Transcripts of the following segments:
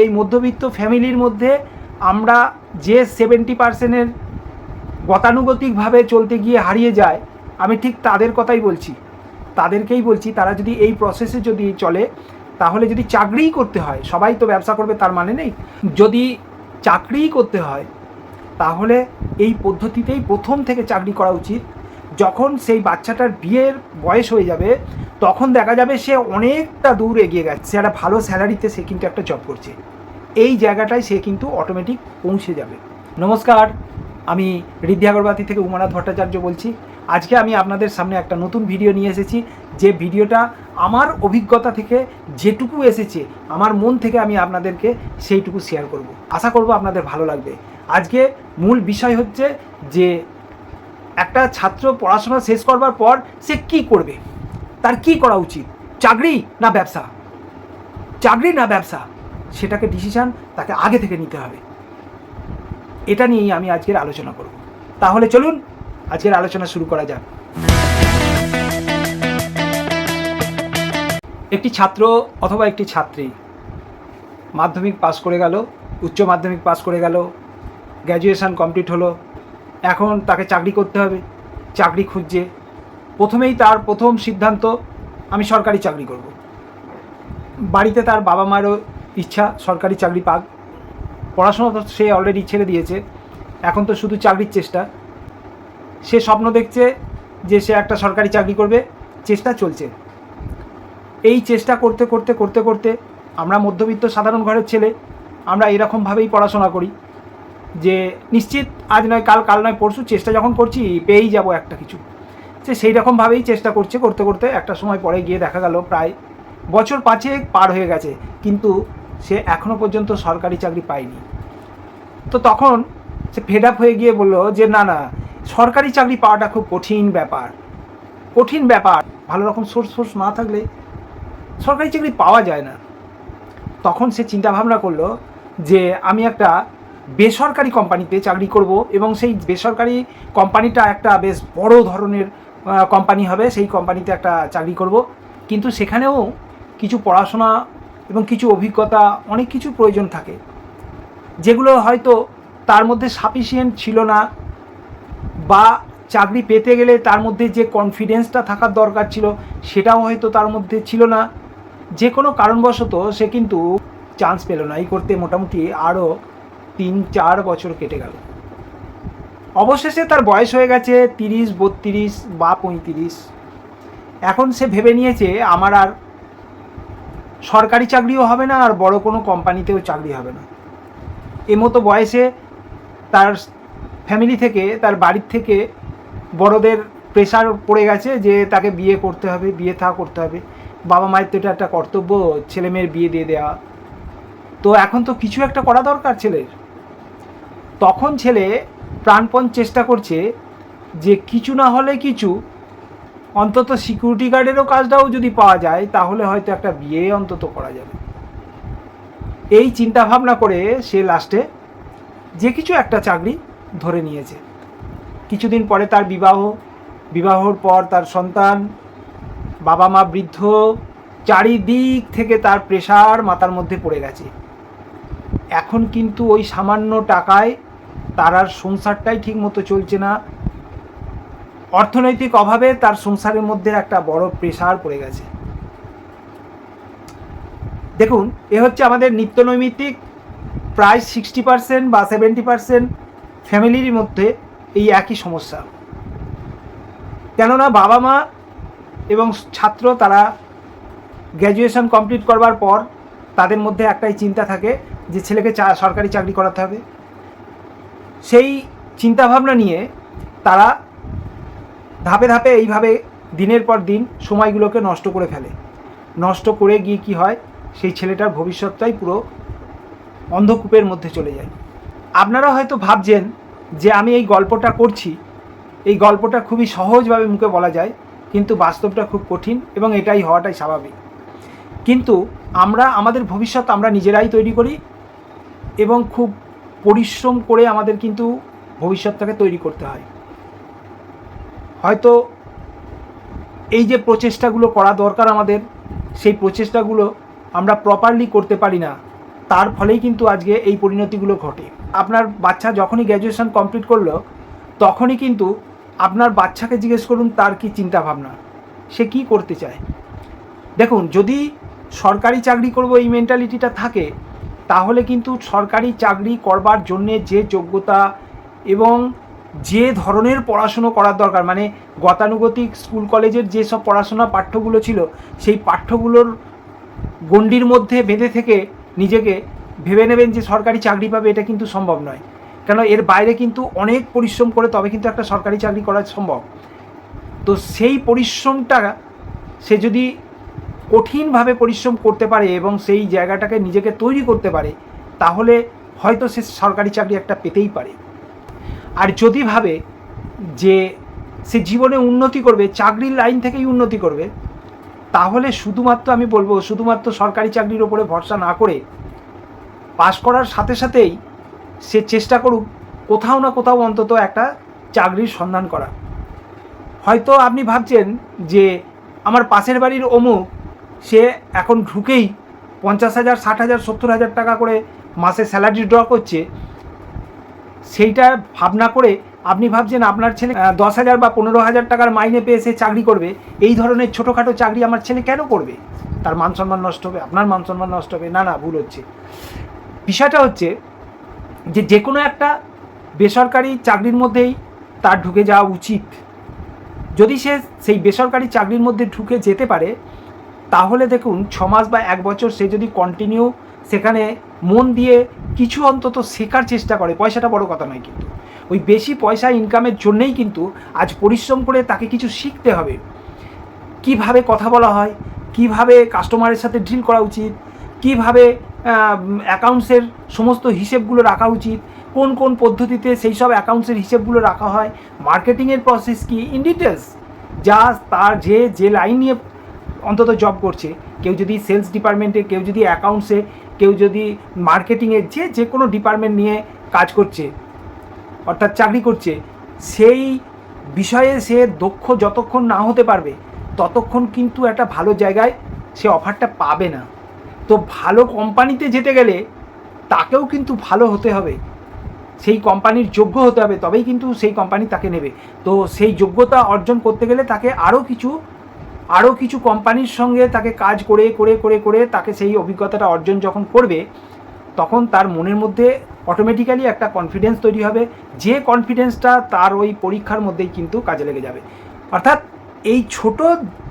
এই মধ্যবিত্ত ফ্যামিলির মধ্যে আমরা যে সেভেন্টি পার্সেন্টের গতানুগতিকভাবে চলতে গিয়ে হারিয়ে যায়, আমি ঠিক তাদের কথাই বলছি। তাদেরকেই বলছি, তারা যদি এই প্রসেসে যদি চলে, তাহলে যদি চাকরিই করতে হয়, সবাই তো ব্যবসা করবে, তার মানে নেই। যদি চাকরিই করতে হয়, তাহলে এই পদ্ধতিতেই প্রথম থেকে চাকরি করা উচিত। যখন সেই বাচ্চাটার বিয়ের বয়স হয়ে যাবে, তখন দেখা যাবে সে অনেকটা দূর এগিয়ে গেছে। একটা ভালো স্যালারিতে সে কিন্তু একটা জব করছে। এই জায়গাটায় সে কিন্তু অটোমেটিক পৌঁছে যাবে। নমস্কার, আমি ঋদ্ধি আগরবাতি থেকে উমানাথ ভট্টাচার্য বলছি। আজকে আমি আপনাদের সামনে একটা নতুন ভিডিও নিয়ে এসেছি। যে ভিডিওটা আমার অভিজ্ঞতা থেকে যেটুকু এসেছে, আমার মন থেকে আমি আপনাদেরকে সেইটুকু শেয়ার করব। আশা করব আপনাদের ভালো লাগবে। আজকে মূল বিষয় হচ্ছে যে একটা ছাত্র পড়াশোনা শেষ করবার পর সে কি করবে? তার কি করা উচিত? চাকরি না ব্যবসা? চাকরি না ব্যবসা? সেটাকে ডিসিশন তাকে আগে থেকে নিতে হবে। এটা নিয়েই আমি আজকের আলোচনা করব। তাহলে চলুন, আজকের আলোচনা শুরু করা যাক। একটি ছাত্র অথবা একটি ছাত্রী মাধ্যমিক পাস করে গেল, উচ্চ মাধ্যমিক পাস করে গেল গ্র্যাজুয়েশন কমপ্লিট হলো এখন তাকে চাকরি করতে হবে, চাকরি খুঁজছে। প্রথমেই তার প্রথম সিদ্ধান্ত, আমি সরকারি চাকরি করব। বাড়িতে তার বাবা মারও ইচ্ছা, সরকারি চাকরি পাক। পড়াশোনা তো সে অলরেডি ছেড়ে দিয়েছে, এখন তো শুধু চাকরির চেষ্টা। সে স্বপ্ন দেখছে যে সে একটা সরকারি চাকরি করবে, চেষ্টা চলছে। এই চেষ্টা করতে করতে করতে করতে আমরা মধ্যবিত্ত সাধারণ ঘরের ছেলে, আমরা এরকমভাবেই পড়াশোনা করি। যে নিশ্চিত আজ নয়, কাল কাল নয়, পরশু চেষ্টা যখন করছি, পেয়েই যাব একটা কিছু। সে সেই রকমভাবেই চেষ্টা করছে, করতে করতে একটা সময় পরে গিয়ে দেখা গেল, প্রায় বছর পাঁচেক পার হয়ে গেছে, কিন্তু সে এখনও পর্যন্ত সরকারি চাকরি পায়নি। তো তখন সে ফেড আপ হয়ে গিয়ে বলল যে, না না, সরকারি চাকরি পাওয়াটা খুব কঠিন ব্যাপার। কঠিন ব্যাপার। ভালো রকম সোর্স ফোর্স না থাকলে সরকারি চাকরি পাওয়া যায় না। তখন সে চিন্তা ভাবনা করল যে, আমি একটা বেসরকারি কোম্পানিতে চাকরি করব এবং সেই বেসরকারি কোম্পানিটা একটা বেশ বড় ধরনের কোম্পানি হবে। সেই কোম্পানিতে একটা চাকরি করব। কিন্তু সেখানেও কিছু পড়াশোনা এবং কিছু অভিজ্ঞতা, অনেক কিছু প্রয়োজন থাকে। যেগুলো হয়তো তার মধ্যে সাফিসিয়েন্ট ছিল না বা চাকরি পেতে গেলে তার মধ্যে যে কনফিডেন্সটা থাকার দরকার ছিল, সেটাও হয়তো তার মধ্যে ছিল না। যে কোনো কারণবশত সে কিন্তু চান্স পেল না। এই করতে মোটামুটি আরও তিন চার বছর কেটে গেল। অবশেষে তার বয়স হয়ে গেছে তিরিশ, বত্রিশ বা পঁয়ত্রিশ। এখন সে ভেবে নিয়েছে, আমার আর সরকারি চাকরিও হবে না, আর বড় কোনো কোম্পানিতেও চাকরি হবে না। এমতো বয়সে তার ফ্যামিলি থেকে, তার বাড়ির থেকে বড়দের প্রেশার পড়ে গেছে যে তাকে বিয়ে করতে হবে, বিয়ে থা করতে হবে। বাবা মায়ের তো এটা একটা কর্তব্য ছেলে মেয়ের বিয়ে দিয়ে দেওয়া তো এখন তো কিছু একটা করা দরকার ছেলের। তখন ছেলে প্রাণপণ চেষ্টা করছে যে কিছু না হলে কিছু, অন্তত সিকিউরিটি গার্ডেরও কাজটাও যদি পাওয়া যায়, তাহলে হয়তো একটা বিয়ে অন্তত করা যাবে। এই চিন্তা ভাবনা করে সে লাস্টে যে কিছু একটা চাকরি ধরে নিয়েছে। কিছুদিন পরে তার বিবাহ, বিবাহর পর তার সন্তান বাবা মা বৃদ্ধ, চারিদিক থেকে তার প্রেশার মাথার মধ্যে পড়ে গেছে। এখন কিন্তু ওই সামান্য টাকায় তার আর সংসারটাই ঠিক মতো চলছে না। অর্থনৈতিক অভাবে তার সংসারের মধ্যে একটা বড় প্রেশার পড়ে গেছে। দেখুন, এ হচ্ছে আমাদের নিত্য নৈমিত্তিক প্রায় সিক্সটি পার্সেন্ট বা সেভেন্টি পার্সেন্ট ফ্যামিলির মধ্যে এই একই সমস্যা। কেননা বাবা মা এবং ছাত্র তারা গ্র্যাজুয়েশন কমপ্লিট করবার পর তাদের মধ্যে একটাই চিন্তা থাকে যে ছেলেকে চা সরকারি চাকরি করাতে হবে। সেই চিন্তাভাবনা নিয়ে তারা ধাপে ধাপে এইভাবে দিনের পর দিন সময়গুলোকে নষ্ট করে ফেলে। নষ্ট করে গিয়ে কি হয়? সেই ছেলেটার ভবিষ্যৎটাই পুরো অন্ধকূপের মধ্যে চলে যায়। আপনারা হয়তো ভাবছেন যে আমি এই গল্পটা করছি। এই গল্পটা খুবই সহজভাবে মুখে বলা যায়, কিন্তু বাস্তবটা খুব কঠিন এবং এটাই হওয়াটাই স্বাভাবিক। কিন্তু আমরা, আমাদের ভবিষ্যৎ আমরা নিজেরাই তৈরি করি এবং খুব পরিশ্রম করে আমাদের কিন্তু ভবিষ্যৎটাকে তৈরি করতে হয়। হয়তো এই যে প্রচেষ্টাগুলো করা দরকার আমাদের, সেই প্রচেষ্টাগুলো আমরা প্রপারলি করতে পারি না, তার ফলেই কিন্তু আজকে এই পরিণতিগুলো ঘটে। আপনার বাচ্চা যখনই গ্র্যাজুয়েশন কমপ্লিট করল, তখনই কিন্তু আপনার বাচ্চাকে জিজ্ঞেস করুন, তার কি চিন্তা ভাবনা সে কি করতে চায়? দেখুন, যদি সরকারি চাকরি করব, এই মেন্টালিটিটা থাকে তাহলে কিন্তু সরকারি চাকরি করবার জন্যে যে যোগ্যতা এবং যে ধরনের পড়াশুনো করার দরকার মানে গতানুগতিক স্কুল কলেজের যেসব পড়াশোনা পাঠ্যগুলো ছিল, সেই পাঠ্যগুলোর গণ্ডির মধ্যে বেঁধে থেকে নিজেকে ভেবে নেবেন যে সরকারি চাকরি পাবে এটা কিন্তু সম্ভব নয়। কেন এর বাইরে কিন্তু অনেক পরিশ্রম করে তবে কিন্তু একটা সরকারি চাকরি করা সম্ভব। তো সেই পরিশ্রমটা সে যদি কঠিনভাবে পরিশ্রম করতে পারে এবং সেই জায়গাটাকে নিজেকে তৈরি করতে পারে, তাহলে হয়তো সে সরকারি চাকরি একটা পেতেই পারে। আর যদি ভাবে যে সে জীবনে উন্নতি করবে, চাকরির লাইন থেকেই উন্নতি করবে, তাহলে শুধুমাত্র আমি বলব, শুধুমাত্র সরকারি চাকরির ওপরে ভরসা না করে পাশ করার সাথে সাথেই সে চেষ্টা করুক কোথাও না কোথাও অন্তত একটা চাকরির সন্ধান করা হয়তো আপনি ভাবছেন যে আমার পাশের বাড়ির অমুক সে এখন ঢুকেই পঞ্চাশ হাজার, ষাট হাজার, সত্তর হাজার টাকা করে মাসে স্যালারি ড্র করছে। সেইটা ভাবনা করে আপনি ভাবছেন আপনার ছেলে দশ হাজার বা পনেরো হাজার টাকার মাইনে পেয়ে সে চাকরি করবে। এই ধরনের ছোটোখাটো চাকরি আমার ছেলে কেন করবে? তার মান সম্মান নষ্ট হবে, আপনার মান সম্মান নষ্ট হবে, না না, ভুল হচ্ছে। বিষয়টা হচ্ছে যে যে কোনো একটা বেসরকারি চাকরির মধ্যেই তার ঢুকে যাওয়া উচিত। যদি সে সেই বেসরকারি চাকরির মধ্যে ঢুকে যেতে পারে তাহলে দেখুন, ছ মাস বা এক বছর সে যদি কন্টিনিউ সেখানে মন দিয়ে কিছু অন্তত শেখার চেষ্টা করে, পয়সাটা বড় কথা নয় কিন্তু। ওই বেশি পয়সা ইনকামের জন্যেই কিন্তু আজ পরিশ্রম করে তাকে কিছু শিখতে হবে। কীভাবে কথা বলা হয়, কীভাবে কাস্টমারের সাথে ডিল করা উচিত, কীভাবে অ্যাকাউন্টসের সমস্ত হিসেবগুলো রাখা উচিত, কোন কোন পদ্ধতিতে সেই সব অ্যাকাউন্টসের হিসেবগুলো রাখা হয় মার্কেটিংয়ের প্রসেস কি ইন ডিটেলস যা তার যে যে লাইন নিয়ে অন্তত জব করছে। কেউ যদি সেলস ডিপার্টমেন্টে কেউ যদি অ্যাকাউন্টসে কেউ যদি মার্কেটিংয়ে যে যে কোনো ডিপার্টমেন্ট নিয়ে কাজ করছে, অর্থাৎ চাকরি করছে, সেই বিষয়ে সে দক্ষ যতক্ষণ না হতে পারবে, ততক্ষণ কিন্তু একটা ভালো জায়গায় সে অফারটা পাবে না। তো ভালো কোম্পানিতে যেতে গেলে তাকেও কিন্তু ভালো হতে হবে। সেই কোম্পানির যোগ্য হতে হবে, তবেই কিন্তু সেই কোম্পানি তাকে নেবে। তো সেই যোগ্যতা অর্জন করতে গেলে তাকে আরও কিছু আরও কিছু কোম্পানির সঙ্গে তাকে কাজ করে করে করে করে তাকে সেই অভিজ্ঞতাটা অর্জন যখন করবে, তখন তার মনের মধ্যে অটোমেটিক্যালি একটা কনফিডেন্স তৈরি হবে। যে কনফিডেন্সটা তার ওই পরীক্ষার মধ্যেই কিন্তু কাজে লেগে যাবে। অর্থাৎ এই ছোট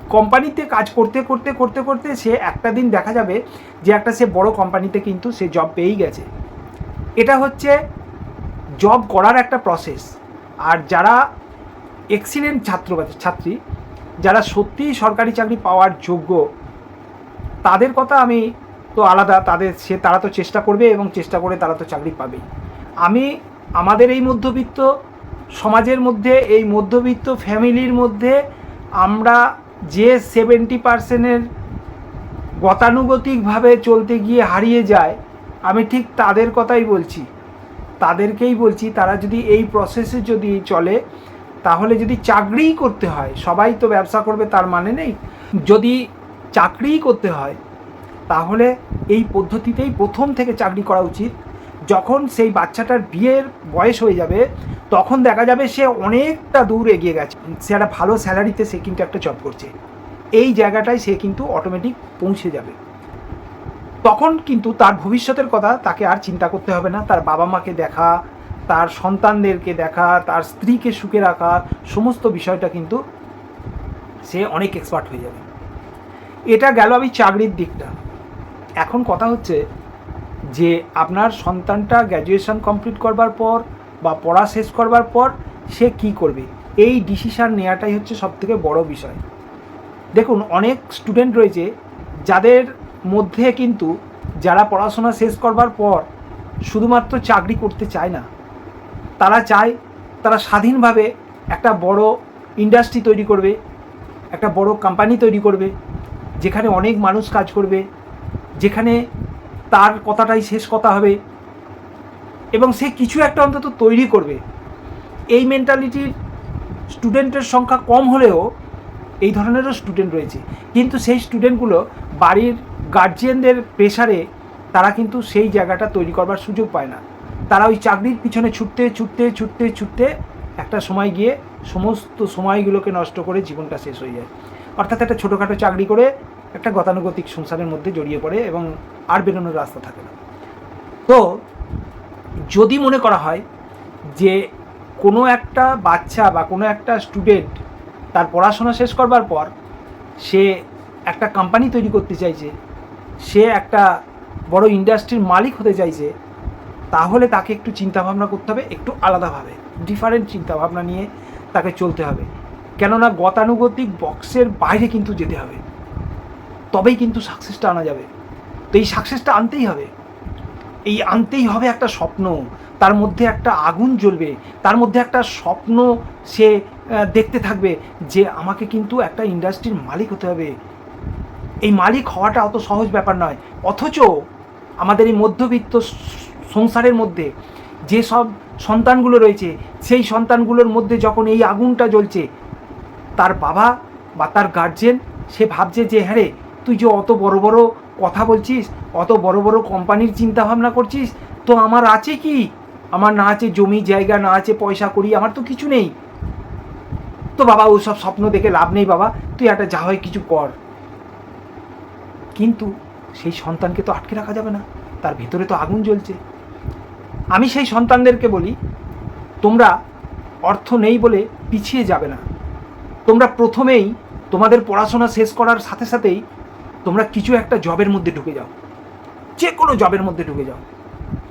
কোম্পানিতে কাজ করতে করতে করতে করতে সে একটা দিন দেখা যাবে যে একটা সে বড় কোম্পানিতে কিন্তু সে জব পেয়েই গেছে। এটা হচ্ছে জব করার একটা প্রসেস আর যারা এক্সিলেন্ট ছাত্র ছাত্রী যারা সত্যিই সরকারি চাকরি পাওয়ার যোগ্য, তাদের কথা আমি তো আলাদা, তাদের, সে, তারা তো চেষ্টা করবে এবং চেষ্টা করে তারা তো চাকরি পাবেই আমি আমাদের এই মধ্যবিত্ত সমাজের মধ্যে, এই মধ্যবিত্ত ফ্যামিলির মধ্যে আমরা যে সেভেন্টি পার্সেন্টের গতানুগতিকভাবে চলতে গিয়ে হারিয়ে যায়, আমি ঠিক তাদের কথাই বলছি। তাদেরকেই বলছি, তারা যদি এই প্রসেসে যদি চলে তাহলে যদি চাকরিই করতে হয়, সবাই তো ব্যবসা করবে তার মানে নেই। যদি চাকরিই করতে হয়, তাহলে এই পদ্ধতিতেই প্রথম থেকে চাকরি করা উচিত। যখন সেই বাচ্চাটার বিয়ের বয়স হয়ে যাবে, তখন দেখা যাবে সে অনেকটা দূর এগিয়ে গেছে। সে একটা ভালো স্যালারিতে সে কিন্তু একটা জব করছে। এই জায়গাটায় সে কিন্তু অটোমেটিক পৌঁছে যাবে। তখন কিন্তু তার ভবিষ্যতের কথা তাকে আর চিন্তা করতে হবে না। তার বাবা মাকে দেখা তার সন্তানদেরকে দেখা, তার স্ত্রীকে সুখে রাখা, সমস্ত বিষয়টা কিন্তু সে অনেক এক্সপার্ট হয়ে যাবে। এটা গেল আমি চাকরির দিকটা। এখন কথা হচ্ছে যে আপনার সন্তানটা গ্র্যাজুয়েশন কমপ্লিট করবার পর বা পড়া শেষ করবার পর সে কি করবে? এই ডিসিশান নেওয়াটাই হচ্ছে সবথেকে বড় বিষয়। দেখুন, অনেক স্টুডেন্ট রয়েছে যাদের মধ্যে কিন্তু যারা পড়াশোনা শেষ করবার পর শুধুমাত্র চাকরি করতে চায় না তারা চায়, তারা স্বাধীনভাবে একটা বড় ইন্ডাস্ট্রি তৈরি করবে, একটা বড় কোম্পানি তৈরি করবে, যেখানে অনেক মানুষ কাজ করবে, যেখানে তার কথাটাই শেষ কথা হবে এবং সে কিছু একটা অন্তত তৈরি করবে। এই মেন্টালিটির স্টুডেন্টের সংখ্যা কম হলেও এই ধরনেরও স্টুডেন্ট রয়েছে। কিন্তু সেই স্টুডেন্টগুলো বাড়ির গার্জিয়ানদের প্রেশারে তারা কিন্তু সেই জায়গাটা তৈরি করবার সুযোগ পায় না। তারা ওই চাকরির পিছনে ছুটতে ছুটতে ছুটতে ছুটতে একটা সময় গিয়ে সমস্ত সময়গুলোকে নষ্ট করে জীবনটা শেষ হয়ে যায়। অর্থাৎ একটা ছোটোখাটো চাকরি করে একটা গতানুগতিক সংসারের মধ্যে জড়িয়ে পড়ে এবং আর বেরোনোর রাস্তা থাকে না। তো যদি মনে করা হয় যে কোনো একটা বাচ্চা বা কোনো একটা স্টুডেন্ট তার পড়াশোনা শেষ করবার পর সে একটা কোম্পানি তৈরি করতে চাইছে, সে একটা বড় ইন্ডাস্ট্রির মালিক হতে চাইছে তাহলে তাকে একটু চিন্তাভাবনা করতে হবে, একটু আলাদাভাবে ডিফারেন্ট চিন্তাভাবনা নিয়ে তাকে চলতে হবে। কেননা গতানুগতিক বক্সের বাইরে কিন্তু যেতে হবে। তবেই কিন্তু সাকসেসটা আনা যাবে। তো এই সাকসেসটা আনতেই হবে। এই আনতেই হবে একটা স্বপ্ন। তার মধ্যে একটা আগুন জ্বলবে। তার মধ্যে একটা স্বপ্ন সে দেখতে থাকবে যে আমাকে কিন্তু একটা ইন্ডাস্ট্রির মালিক হতে হবে। এই মালিক হওয়াটা অত সহজ ব্যাপার নয়। অথচ আমাদের এই মধ্যবিত্ত সংসারের মধ্যে যে সব সন্তানগুলো রয়েছে, সেই সন্তানগুলোর মধ্যে যখন এই আগুনটা জ্বলছে, তার বাবা বা তার গার্জেন সে ভাবছে যে হ্যাঁ রে, তুই যে অত বড় বড় কথা বলছিস, অত বড় বড় কোম্পানির চিন্তা ভাবনা করছিস, তো আমার আছে কি? আমার না আছে জমি জায়গা, না আছে পয়সা করি আমার তো কিছু নেই। তো বাবা ওসব স্বপ্ন দেখে লাভ নেই বাবা, তুই একটা যা হয় কিছু কর। কিন্তু সেই সন্তানকে তো আটকে রাখা যাবে না, তার ভেতরে তো আগুন জ্বলছে। আমি সেই সন্তানদেরকে বলি, তোমরা অর্থ নেই বলে পিছিয়ে যাবে না। তোমরা প্রথমেই তোমাদের পড়াশোনা শেষ করার সাথে সাথেই তোমরা কিছু একটা জবের মধ্যে ঢুকে যাও। যে কোনো জবের মধ্যে ঢুকে যাও।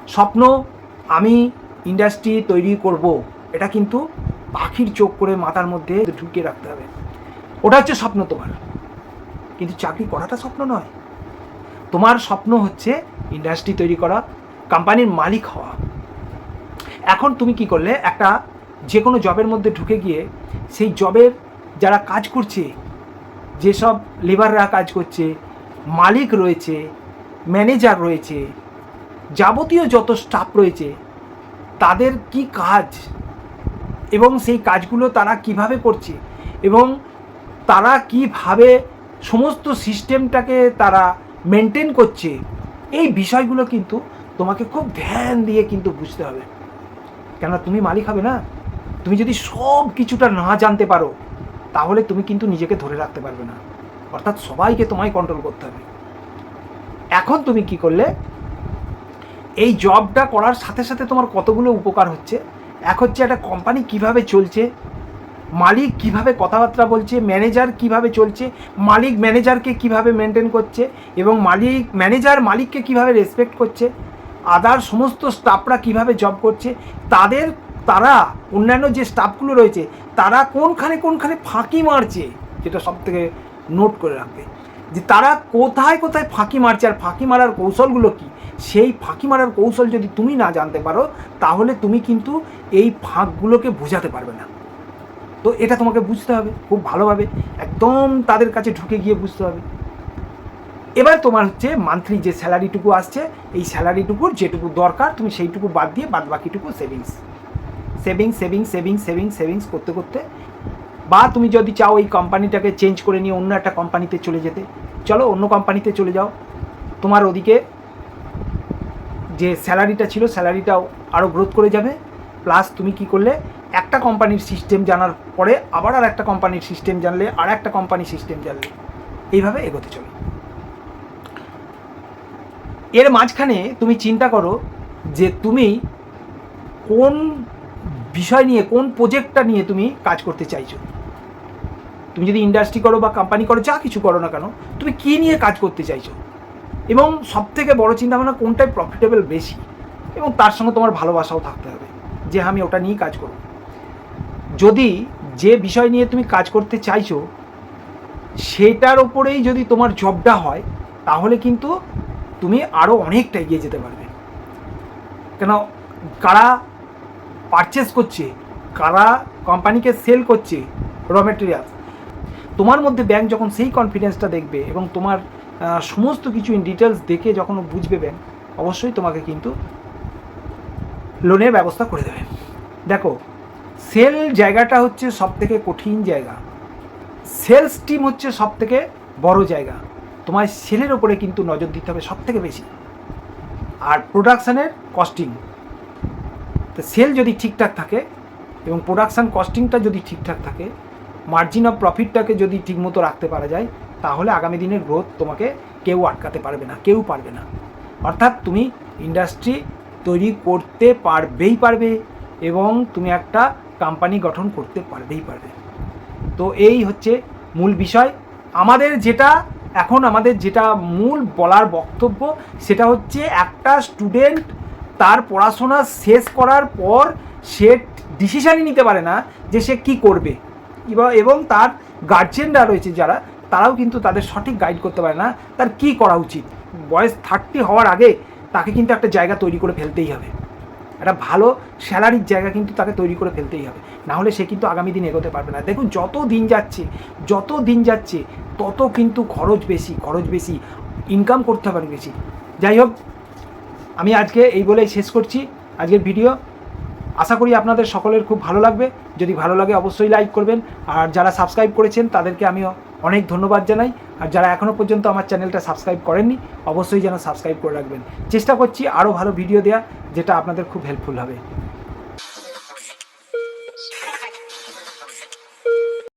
স্বপ্ন আমি ইন্ডাস্ট্রি তৈরি করব, এটা কিন্তু পাখির চোখ করে মাথার মধ্যে ঢুকিয়ে রাখতে হবে। ওটা হচ্ছে স্বপ্ন তোমার। কিন্তু চাকরি করাটা স্বপ্ন নয়। তোমার স্বপ্ন হচ্ছে ইন্ডাস্ট্রি তৈরি করা, কোম্পানির মালিক হওয়া। এখন তুমি কি করলে? একটা যে কোনো জবের মধ্যে ঢুকে গিয়ে সেই জবের যারা কাজ করছে, যেসব লেবাররা কাজ করছে, মালিক রয়েছে ম্যানেজার রয়েছে, যাবতীয় যত স্টাফ রয়েছে, তাদের কি কাজ এবং সেই কাজগুলো তারা কীভাবে করছে এবং তারা কীভাবে সমস্ত সিস্টেমটাকে তারা মেনটেন করছে, এই বিষয়গুলো কিন্তু তোমাকে খুব ধ্যান দিয়ে কিন্তু বুঝতে হবে। কেন তুমি মালিক হবে না। তুমি যদি সব কিছুটা না জানতে পারো, তাহলে তুমি কিন্তু নিজেকে ধরে রাখতে পারবে না। অর্থাৎ সবাইকে তোমায় কন্ট্রোল করতে হবে। এখন তুমি কি করলে? এই জবটা করার সাথে সাথে তোমার কতগুলো উপকার হচ্ছে? এক হচ্ছে একটা কোম্পানি কীভাবে চলছে? মালিক কীভাবে কথাবার্তা বলছে? ম্যানেজার কীভাবে চলছে? মালিক ম্যানেজারকে কীভাবে মেনটেন করছে? এবং মালিক ম্যানেজার মালিককে কীভাবে রেসপেক্ট করছে? আদার সমস্ত স্টাফরা কীভাবে জব করছে, তাদের, তারা অন্যান্য যে স্টাফগুলো রয়েছে, তারা কোনখানে কোনখানে ফাঁকি মারছে, যেটা সব থেকে নোট করে রাখবে। যে তারা কোথায় কোথায় ফাঁকি মারছে আর ফাঁকি মারার কৌশলগুলো কি? সেই ফাঁকি মারার কৌশল যদি তুমি না জানতে পারো, তাহলে তুমি কিন্তু এই ফাঁকগুলোকে বোঝাতে পারবে না। তো এটা তোমাকে বুঝতে হবে, খুব ভালোভাবে, একদম তাদের কাছে ঢুকে গিয়ে বুঝতে হবে। এবার তোমার হচ্ছে মান্থলি যে স্যালারিটুকু আসছে, এই স্যালারিটুকুর যেটুকু দরকার, তুমি সেইটুকু বাদ দিয়ে বাদ বাকিটুকু savings savings savings savings savings savings করতে করতে, বা তুমি যদি চাও এই কোম্পানিটাকে চেঞ্জ করে নিয়ে অন্য একটা কোম্পানিতে চলে যেতে, চলো অন্য কোম্পানিতে চলে যাও। তোমার ওদিকে যে স্যালারিটা ছিল স্যালারিটাও আরও গ্রোথ করে যাবে। প্লাস তুমি কি করলে, একটা কোম্পানির সিস্টেম জানার পরে আবার আর একটা কোম্পানির সিস্টেম জানলে আর একটা কোম্পানির সিস্টেম জানলে। এইভাবে এগোতে চলো। এর মাঝখানে তুমি চিন্তা করো যে তুমি কোন বিষয় নিয়ে, কোন প্রজেক্টটা নিয়ে তুমি কাজ করতে চাইছো। তুমি যদি ইন্ডাস্ট্রি করো বা কোম্পানি করো, যা কিছু করো না কেন, তুমি কী নিয়ে কাজ করতে চাইছো? এবং সব থেকে বড়ো চিন্তা ভাবনা কোনটাই প্রফিটেবল বেশি? এবং তার সঙ্গে তোমার ভালোবাসাও থাকতে হবে, যে আমি ওটা নিয়েই কাজ করব। যদি যে বিষয় নিয়ে তুমি কাজ করতে চাইছো, সেটার ওপরেই যদি তোমার জবটা হয়, তাহলে কিন্তু তুমি আরও অনেকটা এগিয়ে যেতে পারবে। কেন? কারা পারচেস করছে, কারা কোম্পানিকে সেল করছে র মেটেরিয়াল তোমার মধ্যে ব্যাংক যখন সেই কনফিডেন্সটা দেখবে এবং তোমার সমস্ত কিছু ইন ডিটেলস দেখে যখন বুঝবে ব্যাংক অবশ্যই তোমাকে কিন্তু লোনের ব্যবস্থা করে দেবে। দেখো সেল জায়গাটা হচ্ছে সব থেকে কঠিন জায়গা। সেলস টিম হচ্ছে সব থেকে বড় জায়গা। তোমার সেলের ওপরে কিন্তু নজর দিতে হবে সব থেকে বেশি। আর প্রোডাকশানের কস্টিং তো সেল যদি ঠিকঠাক থাকে এবং প্রোডাকশান কস্টিংটা যদি ঠিকঠাক থাকে মার্জিন অফ প্রফিটটাকে যদি ঠিকমতো রাখতে পারা যায়, তাহলে আগামী দিনের গ্রোথ তোমাকে কেউ আটকাতে পারবে না, কেউ পারবে না। অর্থাৎ তুমি ইন্ডাস্ট্রি তৈরি করতে পারবেই পারবে এবং তুমি একটা কোম্পানি গঠন করতে পারবেই পারবে। তো এই হচ্ছে মূল বিষয়। আমাদের যেটা এখন আমাদের যেটা মূল বলার বক্তব্য, সেটা হচ্ছে একটা স্টুডেন্ট তার পড়াশোনা শেষ করার পর সে ডিসিশানই নিতে পারে না যে সে কী করবে। এবং তার গার্জেনরা রয়েছে যারা, তারাও কিন্তু তাদের সঠিক গাইড করতে পারে না, তার কী করা উচিত? বয়স থার্টি হওয়ার আগে তাকে কিন্তু একটা জায়গা তৈরি করে ফেলতেই হবে। একটা ভালো স্যালারির জায়গা কিন্তু তাকে তৈরি করে ফেলতেই হবে। না হলে সে কিন্তু আগামী দিন এগোতে পারবে না। দেখুন, যত দিন যাচ্ছে, যত দিন যাচ্ছে, তত কিন্তু খরচ বেশি খরচ বেশি ইনকাম করতে হবে বেশি। যাই হোক, আমি আজকে এই বলেই শেষ করছি আজকের ভিডিও আশা করি আপনাদের সকলের খুব ভালো লাগবে। যদি ভালো লাগে, অবশ্যই লাইক করবেন। আর যারা সাবস্ক্রাইব করেছেন, তাদেরকে আমি অনেক ধন্যবাদ জানাই। আর যারা এখনও পর্যন্ত আমার চ্যানেলটা সাবস্ক্রাইব করেননি, অবশ্যই যেন সাবস্ক্রাইব করে রাখবেন। চেষ্টা করছি আরও ভালো ভিডিও দেওয়া যেটা আপনাদের খুব হেল্পফুল হবে।